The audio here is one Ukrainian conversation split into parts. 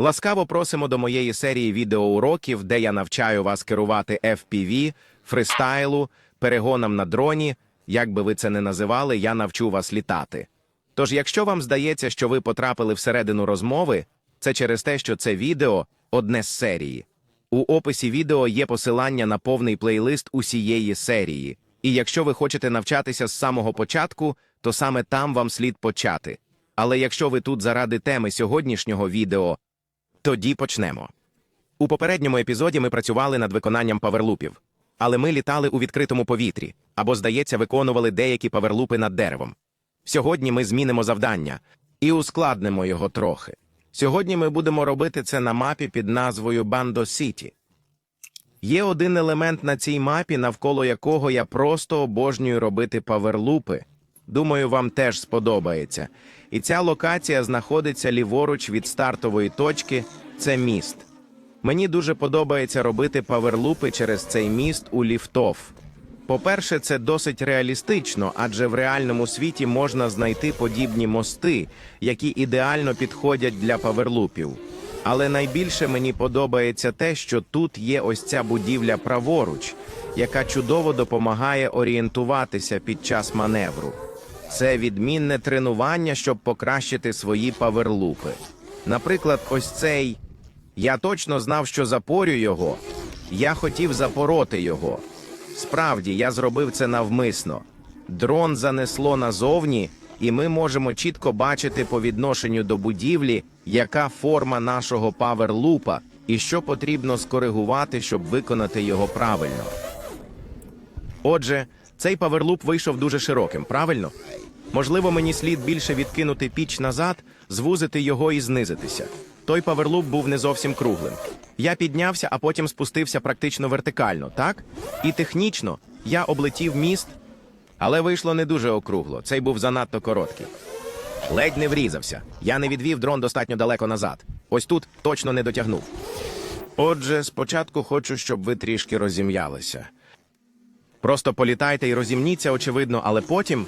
Ласкаво просимо до моєї серії відеоуроків, де я навчаю вас керувати FPV, фристайлу, перегонам на дроні. Як би ви це не називали, я навчу вас літати. Тож, якщо вам здається, що ви потрапили всередину розмови, це через те, що це відео одне з серії. У описі відео є посилання на повний плейлист усієї серії. І якщо ви хочете навчатися з самого початку, то саме там вам слід почати. Але якщо ви тут заради теми сьогоднішнього відео, тоді почнемо. У попередньому епізоді ми працювали над виконанням паверлупів, але ми літали у відкритому повітрі або, здається, виконували деякі паверлупи над деревом. Сьогодні ми змінимо завдання і ускладнимо його трохи. Сьогодні ми будемо робити це на мапі під назвою Бандо Сіті. Є один елемент на цій мапі, навколо якого я просто обожнюю робити паверлупи. Думаю, вам теж сподобається. І ця локація знаходиться ліворуч від стартової точки це міст. Мені дуже подобається робити паверлупи через цей міст у ліфтов. По-перше, це досить реалістично, адже в реальному світі можна знайти подібні мости, які ідеально підходять для паверлупів. Але найбільше мені подобається те, що тут є ось ця будівля праворуч, яка чудово допомагає орієнтуватися під час маневру. Це відмінне тренування, щоб покращити свої паверлупи. Наприклад, ось цей. Я точно знав, що запорю його. Я хотів запороти його. Справді, я зробив це навмисно. Дрон занесло назовні, і ми можемо чітко бачити по відношенню до будівлі, яка форма нашого паверлупа і що потрібно скоригувати, щоб виконати його правильно. Отже, цей паверлуп вийшов дуже широким, правильно? Можливо, мені слід більше відкинути піч назад, звузити його і знизитися. Той паверлуп був не зовсім круглим. Я піднявся, а потім спустився практично вертикально, так? І технічно я облетів міст, але вийшло не дуже округло. Цей був занадто короткий. Ледь не врізався. Я не відвів дрон достатньо далеко назад. Ось тут точно не дотягнув. Отже, спочатку хочу, щоб ви трішки розім'ялися. Просто політайте і розімніться, очевидно, але потім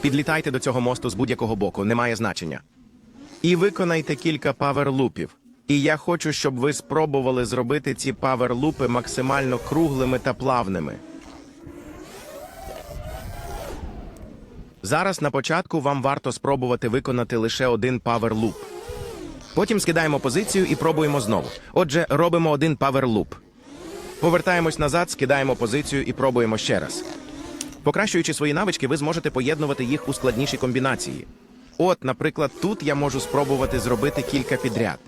підлітайте до цього мосту з будь-якого боку, немає значення. І виконайте кілька паверлупів. І я хочу, щоб ви спробували зробити ці паверлупи максимально круглими та плавними. Зараз на початку вам варто спробувати виконати лише один паверлуп. Потім скидаємо позицію і пробуємо знову. Отже, робимо один паверлуп. Повертаємось назад, скидаємо позицію і пробуємо ще раз. Покращуючи свої навички, ви зможете поєднувати їх у складніші комбінації. От, наприклад, тут я можу спробувати зробити кілька підряд.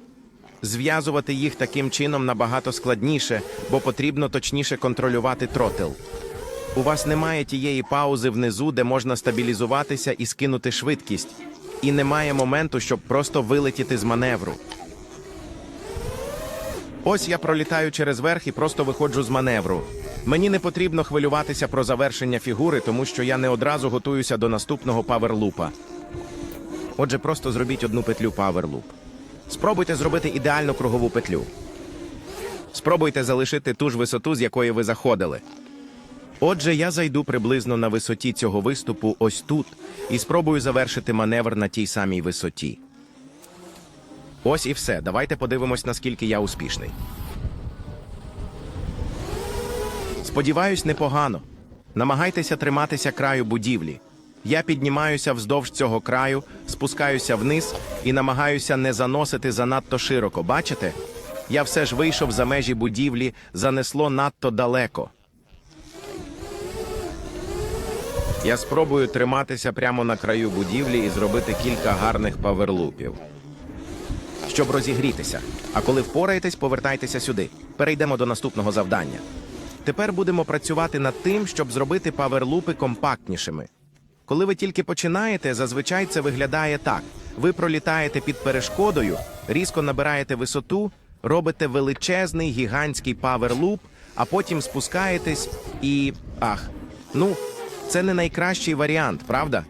Зв'язувати їх таким чином набагато складніше, бо потрібно точніше контролювати тротил. У вас немає тієї паузи внизу, де можна стабілізуватися і скинути швидкість, і немає моменту, щоб просто вилетіти з маневру. Ось я пролітаю через верх і просто виходжу з маневру. Мені не потрібно хвилюватися про завершення фігури, тому що я не одразу готуюся до наступного паверлупа. Отже, просто зробіть одну петлю паверлуп. Спробуйте зробити ідеальну кругову петлю. Спробуйте залишити ту ж висоту, з якої ви заходили. Отже, я зайду приблизно на висоті цього виступу ось тут і спробую завершити маневр на тій самій висоті. Ось і все. Давайте подивимось, наскільки я успішний. Сподіваюсь, непогано. Намагайтеся триматися краю будівлі. Я піднімаюся вздовж цього краю, спускаюся вниз і намагаюся не заносити занадто широко. Бачите? Я все ж вийшов за межі будівлі, занесло надто далеко. Я спробую триматися прямо на краю будівлі і зробити кілька гарних паверлупів. Щоб розігрітися. А коли впораєтесь, повертайтеся сюди. Перейдемо до наступного завдання. Тепер будемо працювати над тим, щоб зробити паверлупи компактнішими. Коли ви тільки починаєте, зазвичай це виглядає так: ви пролітаєте під перешкодою, різко набираєте висоту, робите величезний гігантський паверлуп, а потім спускаєтесь і. Ах, ну, це не найкращий варіант, правда?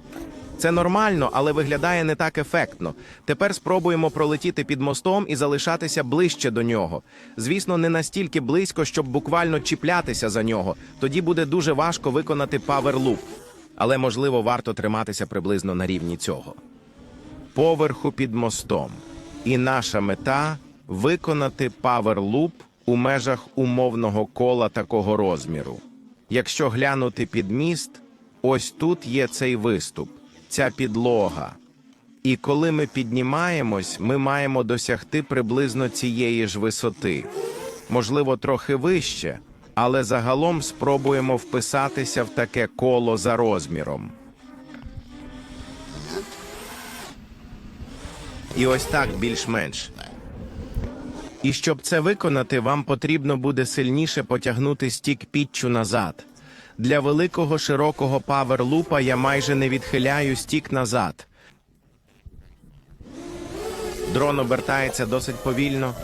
Це нормально, але виглядає не так ефектно. Тепер спробуємо пролетіти під мостом і залишатися ближче до нього. Звісно, не настільки близько, щоб буквально чіплятися за нього. Тоді буде дуже важко виконати паверлуп. Але можливо варто триматися приблизно на рівні цього. Поверху під мостом. І наша мета виконати паверлуп у межах умовного кола такого розміру. Якщо глянути під міст, ось тут є цей виступ, ця підлога. І коли ми піднімаємось, ми маємо досягти приблизно цієї ж висоти. Можливо, трохи вище, але загалом спробуємо вписатися в таке коло за розміром. І ось так більш-менш. І щоб це виконати, вам потрібно буде сильніше потягнути стік пітчу назад. Для великого широкого паверлупа я майже не відхиляю стік назад. Дрон обертається досить повільно.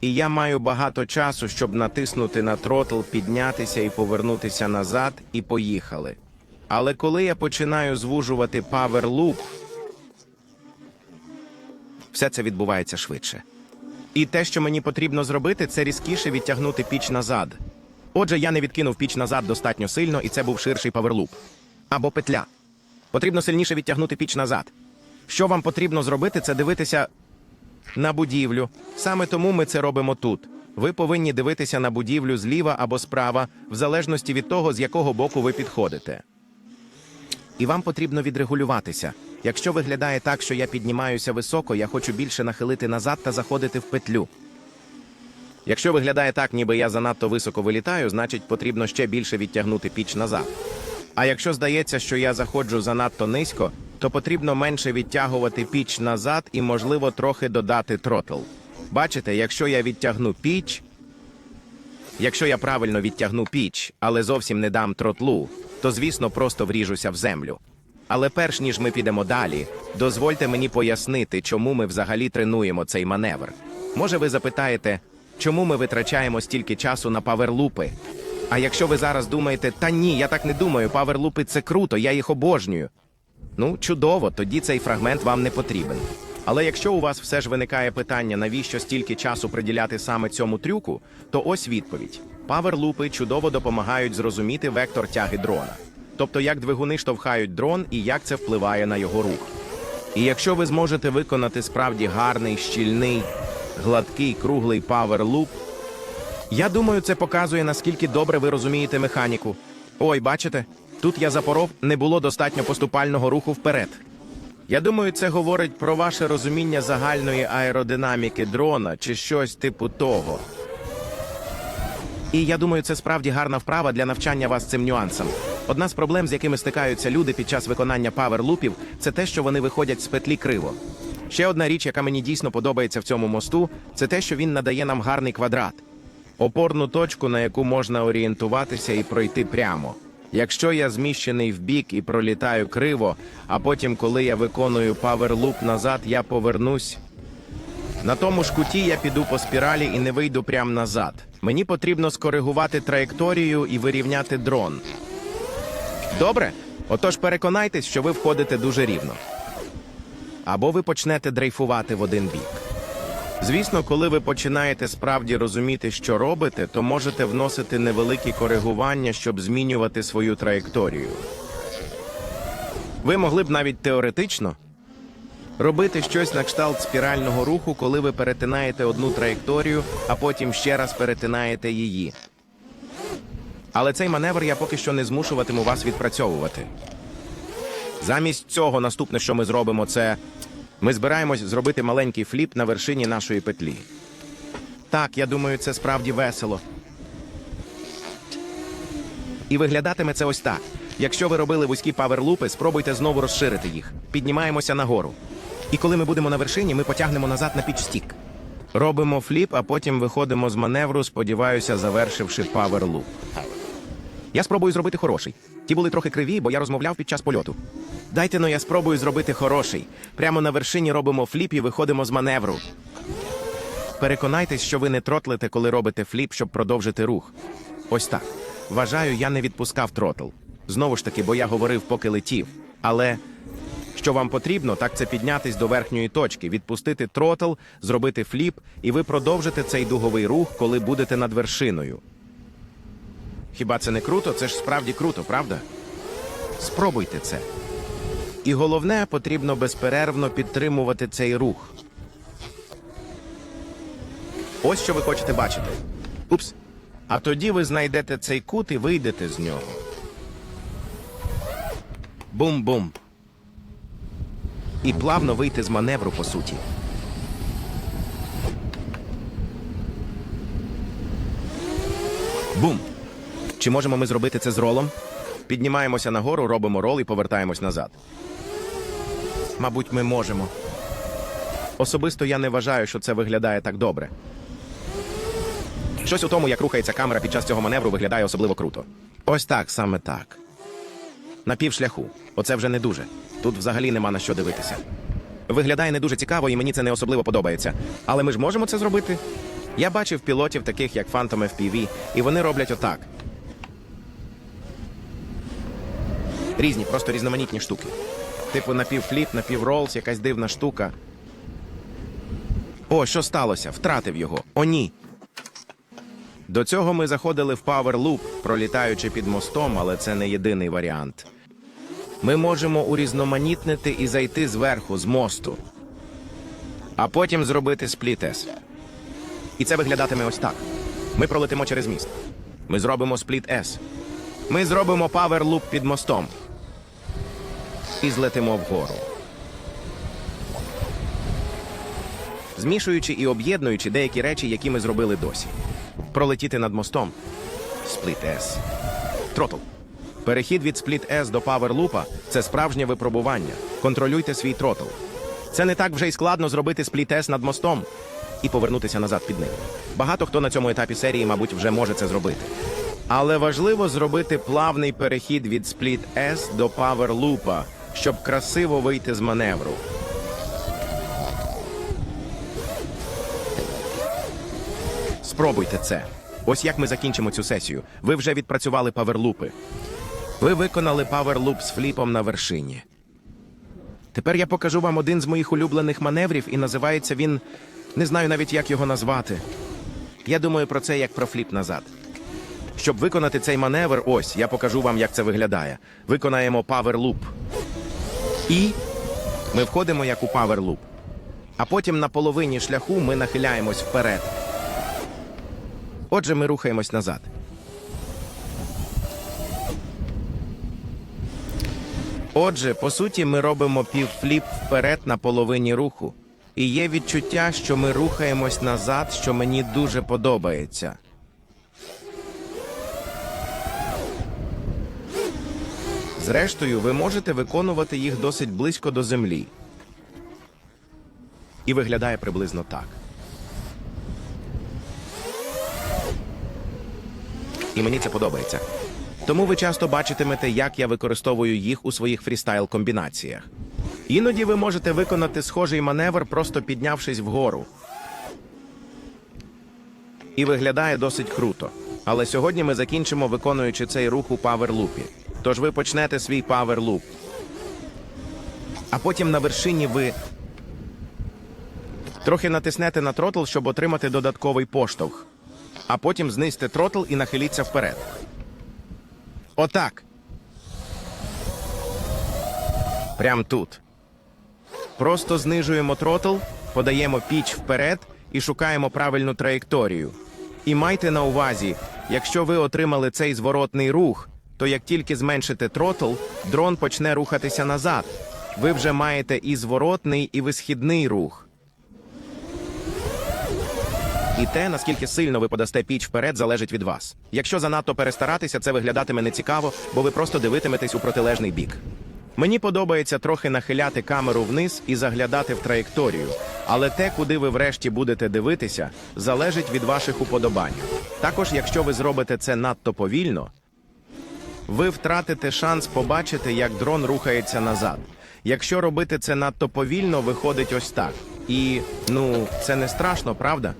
І я маю багато часу, щоб натиснути на тротл, піднятися і повернутися назад, і поїхали. Але коли я починаю звужувати паверлуп, все це відбувається швидше. І те, що мені потрібно зробити, це різкіше відтягнути піч назад. Отже, я не відкинув піч назад достатньо сильно, і це був ширший паверлуп. Або петля. Потрібно сильніше відтягнути піч назад. Що вам потрібно зробити, це дивитися на будівлю. Саме тому ми це робимо тут. Ви повинні дивитися на будівлю зліва або справа, в залежності від того, з якого боку ви підходите. І вам потрібно відрегулюватися. Якщо виглядає так, що я піднімаюся високо, я хочу більше нахилити назад та заходити в петлю. Якщо виглядає так, ніби я занадто високо вилітаю, значить потрібно ще більше відтягнути піч назад. А якщо здається, що я заходжу занадто низько, то потрібно менше відтягувати піч назад і, можливо, трохи додати тротл. Бачите, якщо я відтягну піч, якщо я правильно відтягну піч, але зовсім не дам тротлу, то звісно просто вріжуся в землю. Але перш ніж ми підемо далі, дозвольте мені пояснити, чому ми взагалі тренуємо цей маневр. Може, ви запитаєте, чому ми витрачаємо стільки часу на паверлупи? А якщо ви зараз думаєте, та ні, я так не думаю, паверлупи це круто, я їх обожнюю. Ну, чудово, тоді цей фрагмент вам не потрібен. Але якщо у вас все ж виникає питання, навіщо стільки часу приділяти саме цьому трюку, то ось відповідь: паверлупи чудово допомагають зрозуміти вектор тяги дрона, тобто як двигуни штовхають дрон і як це впливає на його рух. І якщо ви зможете виконати справді гарний, щільний, гладкий, круглий паверлуп, я думаю, це показує, наскільки добре ви розумієте механіку. Ой, бачите, тут я запоров, не було достатньо поступального руху вперед. Я думаю, це говорить про ваше розуміння загальної аеродинаміки дрона чи щось типу того. І я думаю, це справді гарна вправа для навчання вас цим нюансам. Одна з проблем, з якими стикаються люди під час виконання паверлупів, це те, що вони виходять з петлі криво. Ще одна річ, яка мені дійсно подобається в цьому мосту, це те, що він надає нам гарний квадрат, опорну точку, на яку можна орієнтуватися і пройти прямо. Якщо я зміщений в бік і пролітаю криво, а потім, коли я виконую паверлуп назад, я повернусь. На тому ж куті я піду по спіралі і не вийду прямо назад. Мені потрібно скоригувати траєкторію і вирівняти дрон. Добре? Отож переконайтесь, що ви входите дуже рівно. Або ви почнете дрейфувати в один бік. Звісно, коли ви починаєте справді розуміти, що робите, то можете вносити невеликі коригування, щоб змінювати свою траєкторію. Ви могли б навіть теоретично робити щось на кшталт спірального руху, коли ви перетинаєте одну траєкторію, а потім ще раз перетинаєте її. Але цей маневр я поки що не змушуватиму вас відпрацьовувати. Замість цього, наступне, що ми зробимо, це ми збираємось зробити маленький фліп на вершині нашої петлі. Так, я думаю, це справді весело. І виглядатиме це ось так. Якщо ви робили вузькі паверлупи, спробуйте знову розширити їх. Піднімаємося нагору. І коли ми будемо на вершині, ми потягнемо назад на піч стік. Робимо фліп, а потім виходимо з маневру, сподіваюся, завершивши паверлуп. Я спробую зробити хороший. Ті були трохи криві, бо я розмовляв під час польоту. Дайте но я спробую зробити хороший. Прямо на вершині робимо фліп і виходимо з маневру. Переконайтесь, що ви не тротлите, коли робите фліп, щоб продовжити рух. Ось так. Вважаю, я не відпускав тротл. Знову ж таки, бо я говорив, поки летів. Але що вам потрібно, так це піднятись до верхньої точки, відпустити тротл, зробити фліп, і ви продовжите цей дуговий рух, коли будете над вершиною. Хіба це не круто? Це ж справді круто, правда? Спробуйте це. І головне, потрібно безперервно підтримувати цей рух. Ось що ви хочете бачити. Упс. А тоді ви знайдете цей кут і вийдете з нього. Бум-бум. І плавно вийти з маневру, по суті. Бум. Чи можемо ми зробити це з ролом? Піднімаємося нагору, робимо рол і повертаємось назад. Мабуть, ми можемо. Особисто я не вважаю, що це виглядає так добре. Щось у тому, як рухається камера під час цього маневру, виглядає особливо круто. Ось так, саме так. На півшляху. Оце вже не дуже. Тут взагалі нема на що дивитися. Виглядає не дуже цікаво, і мені це не особливо подобається. Але ми ж можемо це зробити. Я бачив пілотів, таких як Phantom FPV, і вони роблять отак. Різні, просто різноманітні штуки. Типу напівфліп, напівролс, якась дивна штука. О, що сталося? Втратив його. О, ні. До цього ми заходили в Power пролітаючи під мостом, але це не єдиний варіант. Ми можемо урізноманітнити і зайти зверху, з мосту, а потім зробити спліт-С. І це виглядатиме ось так. Ми пролетимо через міст. Ми зробимо спліт С. Ми зробимо Power Loop під мостом. І злетимо вгору. Змішуючи і об'єднуючи деякі речі, які ми зробили досі. Пролетіти над мостом. Спліт С. Тротл. Перехід від Split S до Loop – це справжнє випробування. Контролюйте свій тротл. Це не так вже й складно зробити Split S над мостом і повернутися назад під ним. Багато хто на цьому етапі серії, мабуть, вже може це зробити. Але важливо зробити плавний перехід від Split S до Loop, щоб красиво вийти з маневру. Спробуйте це. Ось як ми закінчимо цю сесію. Ви вже відпрацювали паверлупи. Ви виконали паверлуп з фліпом на вершині. Тепер я покажу вам один з моїх улюблених маневрів, і називається він. Не знаю навіть, як його назвати. Я думаю про це як про фліп назад. Щоб виконати цей маневр, ось я покажу вам, як це виглядає. Виконаємо паверлуп. І ми входимо як у паверлуп. А потім на половині шляху ми нахиляємось вперед. Отже, ми рухаємось назад. Отже, по суті, ми робимо півфліп вперед на половині руху. І є відчуття, що ми рухаємось назад, що мені дуже подобається. Зрештою, ви можете виконувати їх досить близько до землі. І виглядає приблизно так. і мені це подобається. Тому ви часто бачитимете, як я використовую їх у своїх фрістайл комбінаціях. Іноді ви можете виконати схожий маневр, просто піднявшись вгору. І виглядає досить круто. Але сьогодні ми закінчимо виконуючи цей рух у паверлупі. Тож ви почнете свій паверлуп. А потім на вершині ви трохи натиснете на тротл, щоб отримати додатковий поштовх а потім знизьте тротл і нахиліться вперед. Отак. Прям тут. Просто знижуємо тротл, подаємо піч вперед і шукаємо правильну траєкторію. І майте на увазі, якщо ви отримали цей зворотний рух, то як тільки зменшите тротл, дрон почне рухатися назад. Ви вже маєте і зворотний, і висхідний рух. І те, наскільки сильно ви подасте піч вперед, залежить від вас. Якщо занадто перестаратися, це виглядатиме нецікаво, бо ви просто дивитиметесь у протилежний бік. Мені подобається трохи нахиляти камеру вниз і заглядати в траєкторію, але те, куди ви врешті будете дивитися, залежить від ваших уподобань. Також, якщо ви зробите це надто повільно, ви втратите шанс побачити, як дрон рухається назад. Якщо робити це надто повільно, виходить ось так. І ну, це не страшно, правда?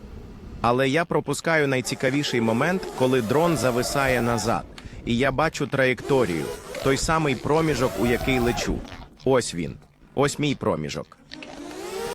Але я пропускаю найцікавіший момент, коли дрон зависає назад, і я бачу траєкторію, той самий проміжок, у який лечу. Ось він, ось мій проміжок.